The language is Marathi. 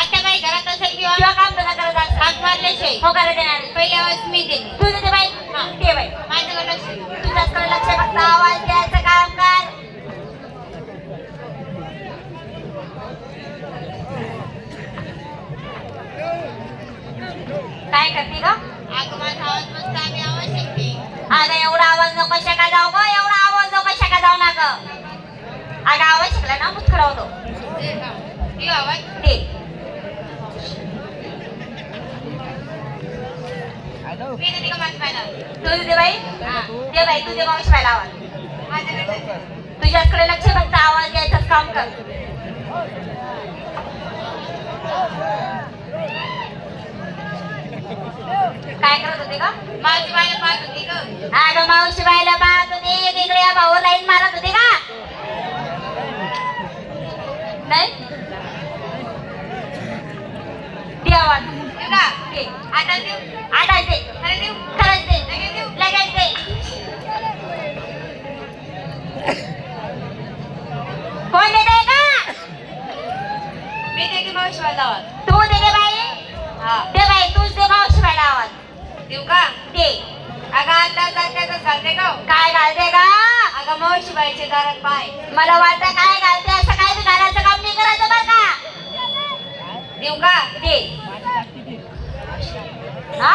आता बाई घरात असेल किंवा किंवा काम धंदा करत असेल. हाक मारल्याशिवाय देणार पहिल्या मी देते तू देते बाई. हा. दे बाई. माझ्याकडे लक्ष दे. तुझ्याकडे लक्ष फक्त आवाज द्यायचं काम कर. काय करते ग? अगं माझा आवाज मस्त आम्ही अगं एवढा आवाज नको शका जाऊ ग. एवढा आवाज नको शका जाऊ ना ग. अगं आवाज शिकला ना? मुतखडा होतो दे का? आवाज. दे मी देते का माझं पाहिला तू दे बाई हा दे बाई तू दे मावशी पाहिला आवाज माझ्याकडे देते. तुझ्याकडे लक्ष फक्त आवाज द्यायचाच काम कर. काय करत होते का माझी बायला पाहत होती ग. अगं मावशी बाईला पाहत होते. भाऊ लाईन मारत होते का नाही? आवाज. का. आता देऊ आटाच दे खरं देऊ खरंच दे लगेच देऊ लगेच दे कोण देते का माझा आवाज तू दे दे बाई. हा. दे बाई तूच दे मावशी बाईला आवाज देऊ का? दे. अगं आता जात्याचं सांगते का काय घालते का अगं मावशी बाईचे दारात पाय. मला वाटतं काय घालते असं काय बी घालायचं काम नाही करायचं बरं का? देऊ का? दे. हा?